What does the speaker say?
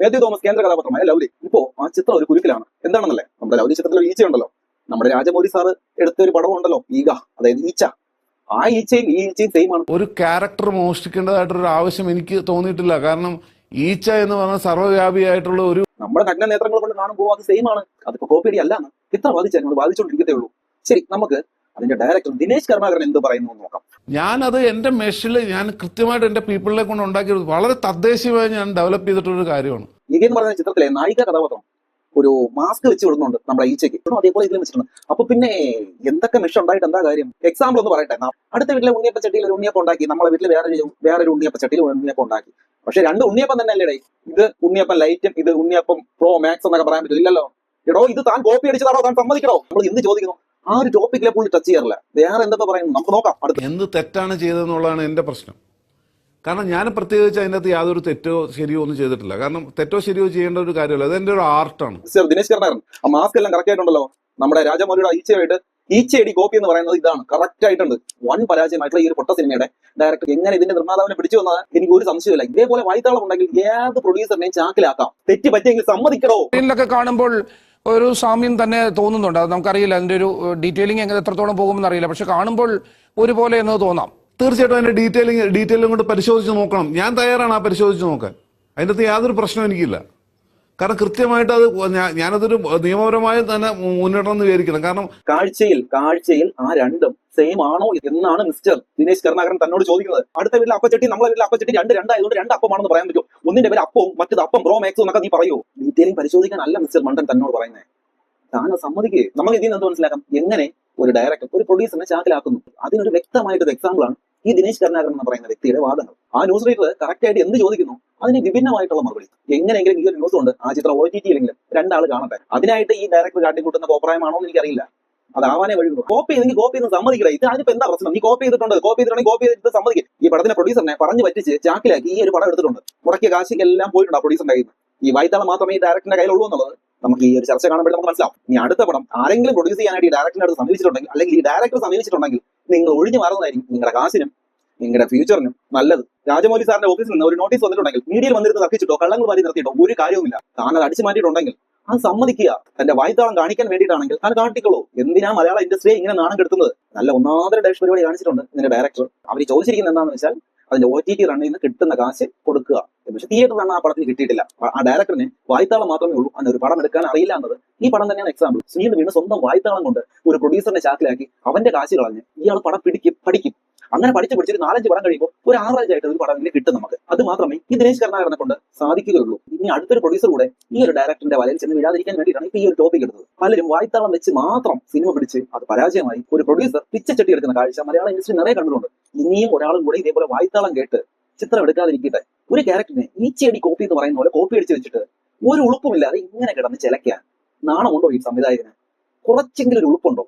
Mathew Thomas കേന്ദ്ര കഥാപാത്രമായ Lovely. ഇപ്പോ ആ ചിത്രം ഒരു കുരുക്കിലാണ്. എന്താണെന്നല്ലേ? നമ്മുടെ ലൗലി ചിത്രത്തിൽ ഈച്ച ഉണ്ടല്ലോ നമ്മുടെ രാജമൗലി സാറ് എടുത്ത ഒരു പടവും ഉണ്ടല്ലോ ഈഗ. അതായത് ഈച്ച. ആ ഈച്ചയും ഈ ഈച്ചയും സെയിം ആണ്. ഒരു ക്യാരക്ടർ മോഷ്ടിക്കേണ്ടതായിട്ടൊരു ആവശ്യം എനിക്ക് തോന്നിയിട്ടില്ല. കാരണം ഈച്ച എന്ന് പറഞ്ഞ സർവവ്യാപിയായിട്ടുള്ള ഒരു നമ്മുടെ നഗ്ന നേത്രങ്ങൾ കൊണ്ട് കാണുമ്പോൾ അത് സെയിം ആണ്. അതിപ്പോ കോപ്പിയടി അല്ല ഇത്ര അത് ബാധിച്ചുകൊണ്ടിരിക്കത്തേ ഉള്ളൂ. ശരി നമുക്ക് അതിന്റെ ഡയറക്ടർ ദിനേശ് കർമാകരൻ എന്ത് പറയുന്നു എന്ന് നോക്കാം. ഞാനത് എന്റെ മെഷിൽ ഞാൻ കൃത്യമായിട്ട് എന്റെ പീപ്പിളിനെ കൊണ്ട് ഉണ്ടാക്കി വളരെ തദ്ദേശീയമായി ഞാൻ ഡെവലപ്പ് ചെയ്തിട്ടൊരു കാര്യമാണ്. ഈഗ എന്ന് പറയുന്ന ചിത്രത്തിലെ നായിക കഥാപാത്രം ഒരു മാസ്ക് വെച്ച് വിടുന്നുണ്ട് നമ്മുടെ ഈച്ചയ്ക്ക് അതേപോലെ ഇതിലും വെച്ചിട്ടുണ്ട്. അപ്പൊ പിന്നെ എന്തൊക്കെ മെഷ് ഉണ്ടായിട്ട് എന്താ കാര്യം? എക്സാമ്പിൾ ഒന്ന് പറയട്ടെ. അടുത്ത വീട്ടിലെ ഉണ്ണിയപ്പ ചട്ടിയിൽ ഒരു ഉണ്ണിയപ്പ ഉണ്ടാക്കി. നമ്മളെ വീട്ടിൽ വേറെ വേറെ ഒരു ഉണ്ണിയപ്പ ചട്ടിയിൽ ഉണ്ണിയപ്പ ഉണ്ടാക്കി. പക്ഷെ രണ്ട് ഉണ്ണിയപ്പം തന്നെ അല്ലേ ഇത് ഉണ്ണിയപ്പം ലൈറ്റും ഇത് ഉണ്ണിയപ്പം പ്രോ മാക്സ് എന്നൊക്കെ പറയാൻ പറ്റില്ലല്ലോ എടോ ഇത് താൻ കോപ്പി അടിച്ചതാണോ? താൻ സമ്മതിക്കണോ? നമ്മൾ എന്ത് ചോദിക്കുന്നു? ആ ഒരു ടോപ്പിക്കിലെ പുള്ളി ടച്ച് ചെയ്യാറില്ല. വേറെ എന്തൊക്കെ പറയുന്നു? നമുക്ക് നോക്കാം. അടുത്ത എന്ത് തെറ്റാണ് ചെയ്തതെന്നുള്ളതാണ് എന്റെ പ്രശ്നം. കാരണം ഞാൻ പ്രത്യേകിച്ച് അതിനകത്ത് യാതൊരു തെറ്റോ ശരിയോ ഒന്നും ചെയ്തിട്ടില്ല. കാരണം തെറ്റോ ശരിയോ ചെയ്യേണ്ട ഒരു കാര്യമല്ല. അത് എന്റെ ഒരു ആർട്ടാണ് സർ ദിനേശ് കർണാരൻ ആ മാസ്ക് എല്ലാം കറക്റ്റ് ആയിട്ടുണ്ടല്ലോ. നമ്മുടെ രാജമൗലിയുടെ ഈച്ചയായിട്ട് ഈച്ചയടി കോപ്പി എന്ന് പറയുന്നത് ഇതാണ്. കറക്റ്റ് ആയിട്ടുണ്ട്. വൺ പരാജയമായിട്ടുള്ള ഈ ഒരു പൊട്ട സിനിമയുടെ ഡയറക്ടർ എങ്ങനെ ഇതിന്റെ നിർമ്മാതാവിനെ പിടിച്ചു വന്നത് എനിക്ക് ഒരു സംശയമില്ല ഇതേപോലെ വായ്ത്താളം ഉണ്ടെങ്കിൽ ഏത് പ്രൊഡ്യൂസറിനെയും ചാക്കിലാക്കാം. തെറ്റ് പറ്റിയെങ്കിൽ സമ്മതിക്കണോ കാണുമ്പോൾ ഒരു സാമ്യം തന്നെ തോന്നുന്നുണ്ട്. അത് നമുക്കറിയില്ല. അതിന്റെ ഒരു ഡീറ്റെയിലിംഗ് എങ്ങനെ എത്രത്തോളം പോകുമെന്ന് അറിയില്ല. പക്ഷെ കാണുമ്പോൾ ഒരുപോലെ എന്ന് തോന്നാം. തീർച്ചയായിട്ടും അതിന്റെ ഡീറ്റെയിലിംഗ് ഡീറ്റെയിലും കൊണ്ട് പരിശോധിച്ച് നോക്കണം. ഞാൻ തയ്യാറാണ് ആ പരിശോധിച്ച് നോക്കാൻ. അതിന്റെ അകത്ത് യാതൊരു പ്രശ്നവും എനിക്കില്ല. കാരണം കൃത്യമായിട്ട് അത് ഞാൻ- ഞാനതൊരു നിയമപരമായി തന്നെ മുന്നേറണം എന്ന് വിചാരിക്കണം കാരണം കാഴ്ചയിൽ കാഴ്ചയിൽ ആ രണ്ടും സെയിം ആണോ എന്നാണ് മിസ്റ്റർ ദിനേശ് കരുണാകരൻ തന്നോട് ചോദിക്കുന്നത്. അടുത്ത വീട്ടിലെ അപ്പച്ചട്ടി നമ്മളെ വീട്ടിലെ അപ്പച്ചട്ടി രണ്ട് രണ്ടായതുകൊണ്ട് രണ്ട് അപ്പമാണെന്ന് പറയാൻ പറ്റും ഒന്നിന്റെ പേര് അപ്പവും മറ്റത് അപ്പം ബ്രോ മാക്സും എന്നൊക്കെ നീ പറയൂ. ഡീറ്റെയിലിംഗ് പരിശോധിക്കാൻ അല്ല മിസ്റ്റർ മണ്ടൻ തന്നോട് പറയുന്നത് താൻ സമ്മതിക്ക്. നമുക്ക് ഇതിൽ നിന്ന് മനസ്സിലാക്കാം? എങ്ങനെ ഒരു ഡയറക്ടർ ഒരു പ്രൊഡ്യൂസറിനെ ചാക്കിലാക്കുന്നു? അതിനൊരു വ്യക്തമായിട്ടൊരു എക്സാമ്പിൾ ആണ് ഈ ദിനേശ് കരുണാകരൻ എന്ന് പറയുന്ന വ്യക്തിയുടെ വാദങ്ങൾ. ആ ന്യൂസ് റീഡർ കറക്റ്റ് ആയിട്ട് എന്ത് ചോദിക്കുന്നു? അതിന് വിഭിന്നമായിട്ടുള്ള മറുപടി. എങ്ങനെയെങ്കിലും ഈ ഒരു ന്യൂസ് ഉണ്ട് ആ ചിത്രം ഒ ടി ടിയിലെങ്കിലും രണ്ടാൾ കാണട്ടെ. അതിനായിട്ട് ഈ ഡയറക്ടർ കാട്ടിക്കൂട്ടുന്ന കോപ്രായമാണോ എന്ന് എനിക്കറിയില്ല. അതാവാനേ വഴിയുള്ളൂ കോപ്പി ചെയ്തെങ്കിൽ കോപ്പി ചെയ്ത് സമ്മതിക്കില്ല ഇത് അതിനിപ്പോ എന്താ പ്രശ്നം? നീ കോപ്പി ചെയ്തിട്ടുണ്ട്. കോപ്പി ചെയ്തിട്ടുണ്ട് കോപ്പി ചെയ്തിട്ട് സമ്മതിക്കും. ഈ പടത്തിന്റെ പ്രൊഡ്യൂസറിനെ പറഞ്ഞു പറ്റിച്ച് ചാക്കിലാക്കി ഈ ഒരു പടം എടുത്തിട്ടുണ്ട്. മുടക്കിയ കാശിക്ക് എല്ലാം പോയിട്ടുണ്ട് ആ പ്രൊഡ്യൂസറിന്റെ ഈ വൈത്താളം മാത്രമേ ഈ ഡയറക്ടറിന്റെ കയ്യിലുള്ളൂ എന്നുള്ളത് നമുക്ക് ഈ ഒരു ചർച്ച കാണുമ്പോൾ നമുക്ക് മനസ്സിലാവും. ഇനി അടുത്ത പടം ആരെങ്കിലും പ്രൊഡ്യൂസ് ചെയ്യാനായിട്ട് ഈ ഡയറക്ടറിനെ അടുത്ത് സമീപിച്ചിട്ടുണ്ടെങ്കിൽ അല്ലെങ്കിൽ ഈ ഡയറക്ടർ സമീപിച്ചിട്ടുണ്ടെങ്കിൽ നിങ്ങൾ ഒഴിഞ്ഞു മാറുന്നതായിരിക്കും. നിങ്ങളുടെ കാശിനും നിങ്ങളുടെ ഫ്യൂച്ചറിനും നല്ലത്. രാജമൗലി സാറിന്റെ ഓഫീസിൽ നിന്ന് ഒരു നോട്ടീസ് വന്നിട്ടുണ്ടെങ്കിൽ മീഡിയയിൽ വന്നിരുന്ന് തർക്കിച്ചിട്ടോ കള്ളങ്ങൾ മാറ്റി നിർത്തിയിട്ടോ ഒരു കാര്യവുമില്ല. താൻ അത് അടിച്ചു മാറ്റിയിട്ടുണ്ടെങ്കിൽ അത് സമ്മതിക്കുക. തന്റെ വായ്ത്താളം കാണിക്കാൻ വേണ്ടിയിട്ടാണെങ്കിൽ താൻ കാട്ടിക്കോളൂ എന്തിനാ മലയാള ഇൻഡസ്ട്രിയെ ഇങ്ങനെ നാണം കെടുത്തുന്നത്? നല്ല ഒന്നാമതൊരു ഡാഷ് പരിപാടി കാണിച്ചിട്ടുണ്ട് ഇതിന്റെ ഡയറക്ടർ. അവർ ചോദിച്ചിരിക്കുന്നത് എന്താണെന്ന് വെച്ചാൽ അതിന്റെ ഒ ടി ടി റണ്ണിൽ നിന്ന് കിട്ടുന്ന കാശ് കൊടുക്കുക. പക്ഷെ തിയേറ്റർ റണ്ണ് ആ പടത്തിന് കിട്ടിയിട്ടില്ല. ആ- ആ ഡയറക്ടറിന് വായ്ത്താളം മാത്രമേ ഉള്ളൂ. അതിന് ഒരു പടം എടുക്കാൻ അറിയില്ല എന്നത് ഈ പടം തന്നെയാണ് എക്സാമ്പിൾ സുനിൽ വീണ് സ്വന്തം വായ്ത്താളം കൊണ്ട് ഒരു പ്രൊഡ്യൂസറിനെ ചാക്കിലാക്കി അവന്റെ കാശ് കളഞ്ഞ് ഇയാൾ പടം പിടിക്കും പഠിക്കും. അങ്ങനെ പഠിച്ച് പഠിച്ചൊരു നാലഞ്ച് പടം കഴിയുമ്പോൾ ഒരു ആവറേജ് ആയിട്ട് ഒരു പടം ഇങ്ങനെ കിട്ടും നമുക്ക്. അത് മാത്രമേ ഈ ദിനേശ് കർണാകരനെ കൊണ്ട് സാധിക്കുകയുള്ളൂ. ഇനി അടുത്തൊരു പ്രൊഡ്യൂസർ കൂടെ ഈ ഒരു ഡയറക്ടറിന്റെ വലയിൽ ചെന്ന് വിടാതിരിക്കാൻ വേണ്ടിയിട്ടാണ് ഈ ഒരു ടോപ്പിക് എടുത്തത്. പലരും വായ്ത്താളം വെച്ച് മാത്രം സിനിമ പിടിച്ച് അത് പരാജയമായി ഒരു പ്രൊഡ്യൂസർ പിച്ചച്ചട്ടി എടുക്കുന്ന കാഴ്ച മലയാള ഇൻഡസ്ട്രി നിറയെ കണ്ടിട്ടുണ്ട്. ഇനിയും ഒരാളും കൂടെ ഇതേപോലെ വായ്ത്താളം കേട്ട് ചിത്രം എടുക്കാതിരിക്കട്ടെ. ഒരു ക്യാരക്ടറിനെ ഈച്ചയടി കോപ്പി എന്ന് പറയുന്ന പോലെ കോപ്പി അടിച്ച് വെച്ചിട്ട് ഒരു ഉളുപ്പുമില്ലാതെ ഇങ്ങനെ കിടന്ന് ചിലക്കാൻ നാണമുണ്ടോ ഈ സംവിധായകന്? കുറച്ചെങ്കിലും ഒരു ഉളുപ്പുണ്ടോ?